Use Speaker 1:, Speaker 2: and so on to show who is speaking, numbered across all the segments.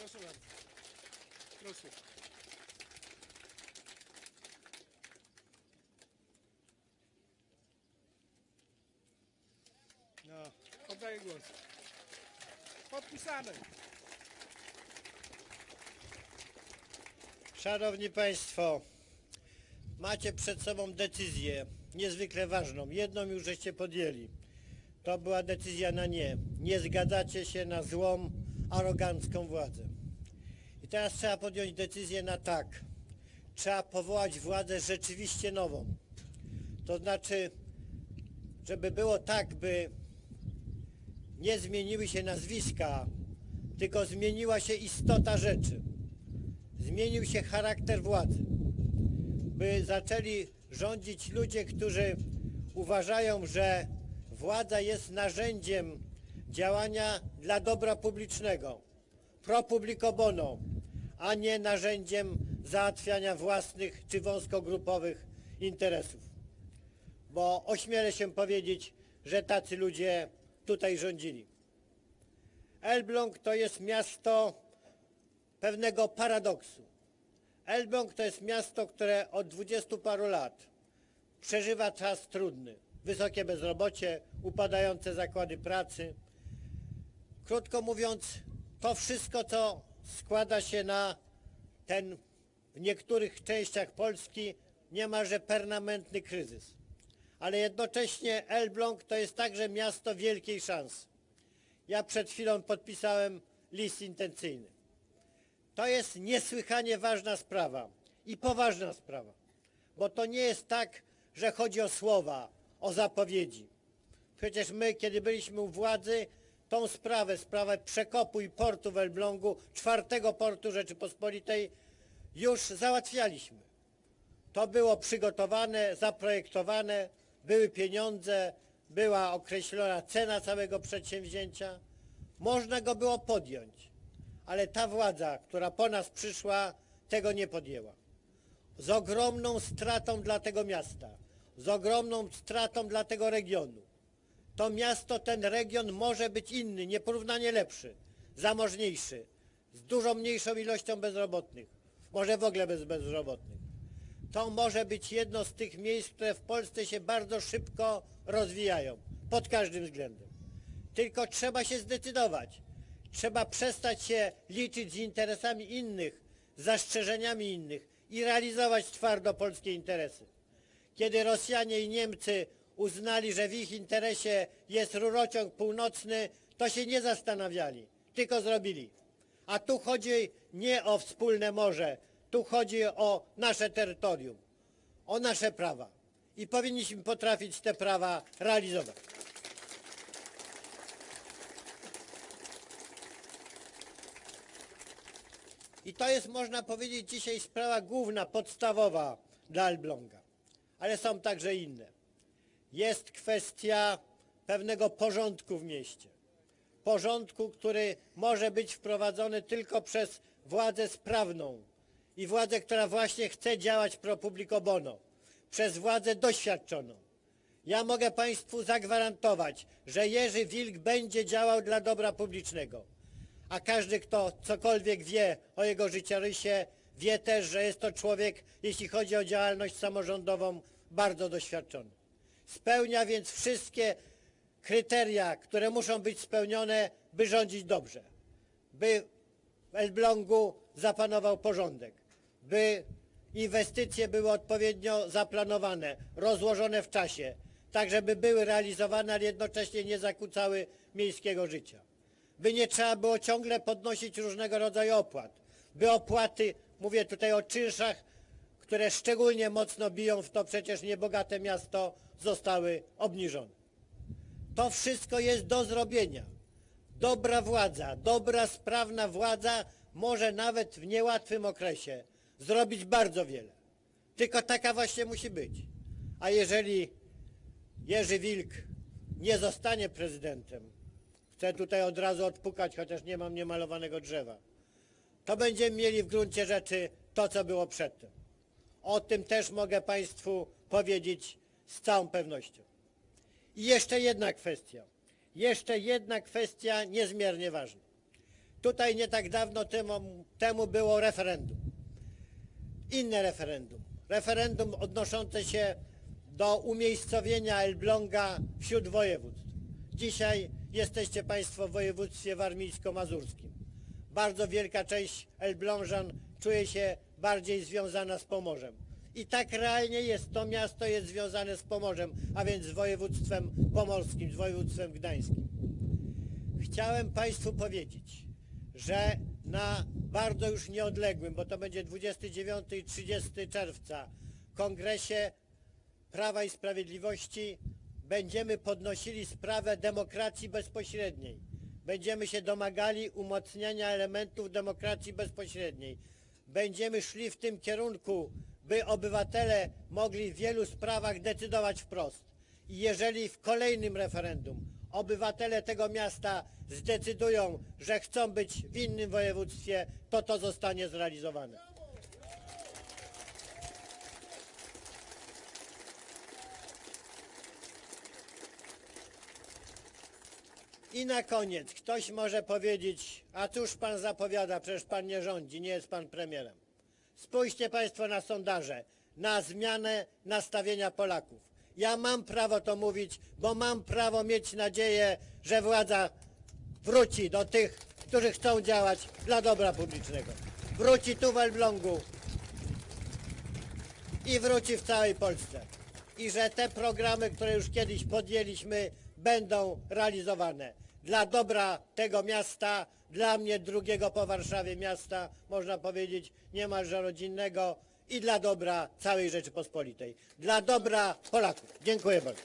Speaker 1: Proszę bardzo. Proszę. No, oddaję głos. Podpisane.
Speaker 2: Szanowni Państwo, macie przed sobą decyzję niezwykle ważną. Jedną już żeście podjęli. To była decyzja na nie. Nie zgadzacie się na złą, arogancką władzę. Teraz trzeba podjąć decyzję na tak. Trzeba powołać władzę rzeczywiście nową. To znaczy, żeby było tak, by nie zmieniły się nazwiska, tylko zmieniła się istota rzeczy zmienił się charakter władzy. By zaczęli rządzić ludzie, którzy uważają, że władza jest narzędziem działania dla dobra publicznego, pro publico bono, a nie narzędziem załatwiania własnych czy wąskogrupowych interesów. Bo ośmielę się powiedzieć, że tacy ludzie tutaj rządzili. Elbląg to jest miasto pewnego paradoksu. Elbląg to jest miasto, które od dwudziestu paru lat przeżywa czas trudny. Wysokie bezrobocie, upadające zakłady pracy. Krótko mówiąc, to wszystko, co składa się na ten w niektórych częściach Polski niemalże permanentny kryzys. Ale jednocześnie Elbląg to jest także miasto wielkiej szansy. Ja przed chwilą podpisałem list intencyjny. To jest niesłychanie ważna sprawa i poważna sprawa, bo to nie jest tak, że chodzi o słowa, o zapowiedzi. Przecież my, kiedy byliśmy u władzy, tą sprawę, sprawę przekopu i portu w Elblągu, czwartego portu Rzeczypospolitej, już załatwialiśmy. To było przygotowane, zaprojektowane, były pieniądze, była określona cena całego przedsięwzięcia. Można go było podjąć ale ta władza, która po nas przyszła, tego nie podjęła. Z ogromną stratą dla tego miasta, z ogromną stratą dla tego regionu. To miasto, ten region może być inny, nieporównanie lepszy, zamożniejszy, z dużo mniejszą ilością bezrobotnych, może w ogóle bez bezrobotnych. To może być jedno z tych miejsc, które w Polsce się bardzo szybko rozwijają, pod każdym względem. Tylko trzeba się zdecydować. Trzeba przestać się liczyć z interesami innych, zastrzeżeniami innych i realizować twardo polskie interesy. Kiedy Rosjanie i Niemcy uznali, że w ich interesie jest rurociąg północny, to się nie zastanawiali, tylko zrobili. A tu chodzi nie o wspólne morze, tu chodzi o nasze terytorium, o nasze prawa. I powinniśmy potrafić te prawa realizować. I to jest, można powiedzieć, dzisiaj sprawa główna, podstawowa dla Elbląga. Ale są także inne. Jest kwestia pewnego porządku w mieście. Porządku, który może być wprowadzony tylko przez władzę sprawną i władzę, która właśnie chce działać pro publico bono, przez władzę doświadczoną. Ja mogę Państwu zagwarantować, że Jerzy Wilk będzie działał dla dobra publicznego a każdy, kto cokolwiek wie o jego życiorysie, wie też, że jest to człowiek, jeśli chodzi o działalność samorządową, bardzo doświadczony. Spełnia więc wszystkie kryteria, które muszą być spełnione, by rządzić dobrze. By w Elblągu zapanował porządek, by inwestycje były odpowiednio zaplanowane, rozłożone w czasie, tak żeby były realizowane, ale jednocześnie nie zakłócały miejskiego życia. By nie trzeba było ciągle podnosić różnego rodzaju opłat, by opłaty, mówię tutaj o czynszach, które szczególnie mocno biją w to przecież niebogate miasto, zostały obniżone. To wszystko jest do zrobienia. Dobra władza, dobra, sprawna władza może nawet w niełatwym okresie zrobić bardzo wiele. Tylko taka właśnie musi być. A jeżeli Jerzy Wilk nie zostanie prezydentem, Chcę tutaj od razu odpukać, chociaż nie mam niemalowanego drzewa. To będziemy mieli w gruncie rzeczy to, co było przedtem. O tym też mogę Państwu powiedzieć z całą pewnością. I jeszcze jedna kwestia. Jeszcze jedna kwestia niezmiernie ważna. Tutaj nie tak dawno temu, temu było referendum. Inne referendum. Referendum odnoszące się do umiejscowienia Elbląga wśród województw. Dzisiaj jesteście Państwo w województwie warmińsko-mazurskim. Bardzo wielka część Elblążan czuje się bardziej związana z Pomorzem. I tak realnie jest. To miasto jest związane z Pomorzem, a więc z województwem pomorskim, z województwem gdańskim. Chciałem Państwu powiedzieć, że na bardzo już nieodległym, bo to będzie 29 i 30 czerwca, kongresie Prawa i Sprawiedliwości będziemy podnosili sprawę demokracji bezpośredniej. Będziemy się domagali umocnienia elementów demokracji bezpośredniej. Będziemy szli w tym kierunku, by obywatele mogli w wielu sprawach decydować wprost. I jeżeli w kolejnym referendum obywatele tego miasta zdecydują, że chcą być w innym województwie, to to zostanie zrealizowane. I na koniec ktoś może powiedzieć, a cóż pan zapowiada, przecież pan nie rządzi, nie jest pan premierem. Spójrzcie państwo na sondaże, na zmianę nastawienia Polaków. Ja mam prawo to mówić, bo mam prawo mieć nadzieję, że władza wróci do tych, którzy chcą działać dla dobra publicznego. Wróci tu w Elblągu i wróci w całej Polsce. I że te programy, które już kiedyś podjęliśmy, będą realizowane. Dla dobra tego miasta, dla mnie drugiego po Warszawie miasta, można powiedzieć niemalże rodzinnego i dla dobra całej Rzeczypospolitej. Dla dobra Polaków. Dziękuję bardzo.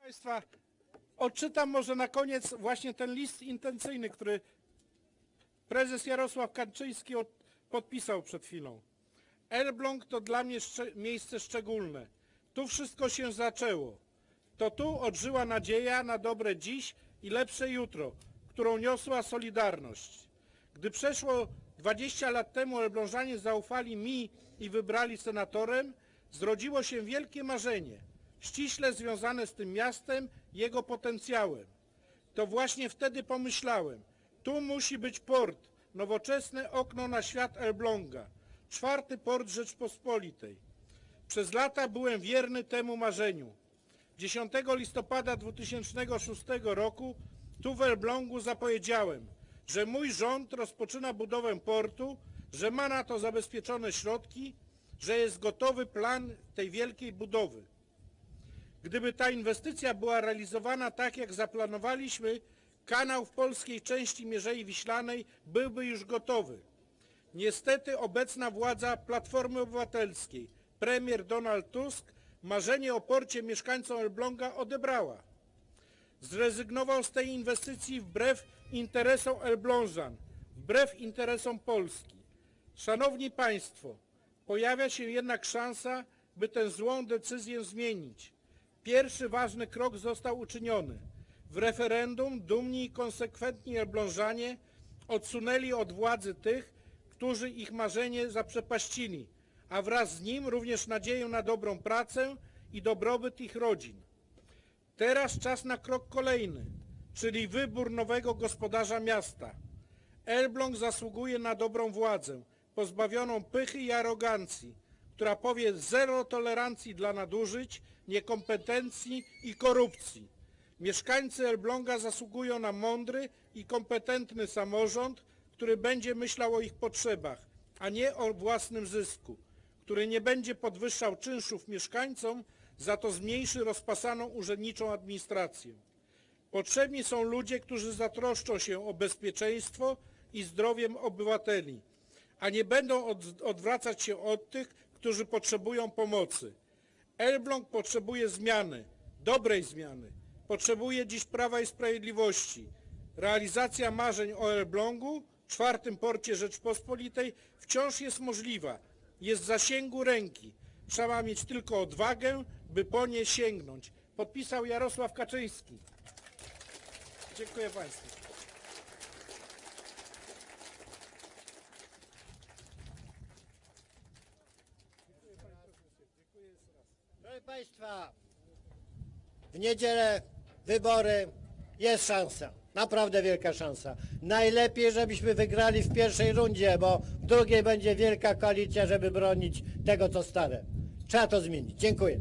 Speaker 1: Państwa, odczytam może na koniec właśnie ten list intencyjny, który prezes Jarosław Kaczyński od, podpisał przed chwilą. Elbląg to dla mnie miejsce szczególne. Tu wszystko się zaczęło. To tu odżyła nadzieja na dobre dziś i lepsze jutro, którą niosła Solidarność. Gdy przeszło 20 lat temu Elblążanie zaufali mi i wybrali senatorem, zrodziło się wielkie marzenie, ściśle związane z tym miastem, jego potencjałem. To właśnie wtedy pomyślałem, tu musi być port, nowoczesne okno na świat Elbląga, czwarty port Rzeczpospolitej. Przez lata byłem wierny temu marzeniu. 10 listopada 2006 roku tu w Elblągu zapowiedziałem, że mój rząd rozpoczyna budowę portu, że ma na to zabezpieczone środki, że jest gotowy plan tej wielkiej budowy. Gdyby ta inwestycja była realizowana tak, jak zaplanowaliśmy, kanał w polskiej części Mierzei Wiślanej byłby już gotowy. Niestety obecna władza Platformy Obywatelskiej, premier Donald Tusk, marzenie o porcie mieszkańcom Elbląga odebrała. Zrezygnował z tej inwestycji wbrew interesom Elblążan, wbrew interesom Polski. Szanowni Państwo, pojawia się jednak szansa, by tę złą decyzję zmienić. Pierwszy ważny krok został uczyniony. W referendum dumni i konsekwentni Elblążanie odsunęli od władzy tych, którzy ich marzenie zaprzepaścili, a wraz z nim również nadzieję na dobrą pracę i dobrobyt ich rodzin. Teraz czas na krok kolejny, czyli wybór nowego gospodarza miasta. Elbląg zasługuje na dobrą władzę, pozbawioną pychy i arogancji, która powie zero tolerancji dla nadużyć, niekompetencji i korupcji. Mieszkańcy Elbląga zasługują na mądry i kompetentny samorząd, który będzie myślał o ich potrzebach, a nie o własnym zysku, który nie będzie podwyższał czynszów mieszkańcom, za to zmniejszy rozpasaną urzędniczą administrację. Potrzebni są ludzie, którzy zatroszczą się o bezpieczeństwo i zdrowiem obywateli, a nie będą od, odwracać się od tych, którzy potrzebują pomocy. Elbląg potrzebuje zmiany, dobrej zmiany. Potrzebuje dziś Prawa i Sprawiedliwości. Realizacja marzeń o Elblągu, czwartym porcie Rzeczpospolitej, wciąż jest możliwa. Jest w zasięgu ręki. Trzeba mieć tylko odwagę, by po nie sięgnąć. Podpisał Jarosław Kaczyński. Dziękuję Państwu.
Speaker 2: Państwa, w niedzielę wybory, jest szansa, naprawdę wielka szansa. Najlepiej, żebyśmy wygrali w pierwszej rundzie, bo w drugiej będzie wielka koalicja, żeby bronić tego, co stare. Trzeba to zmienić. Dziękuję.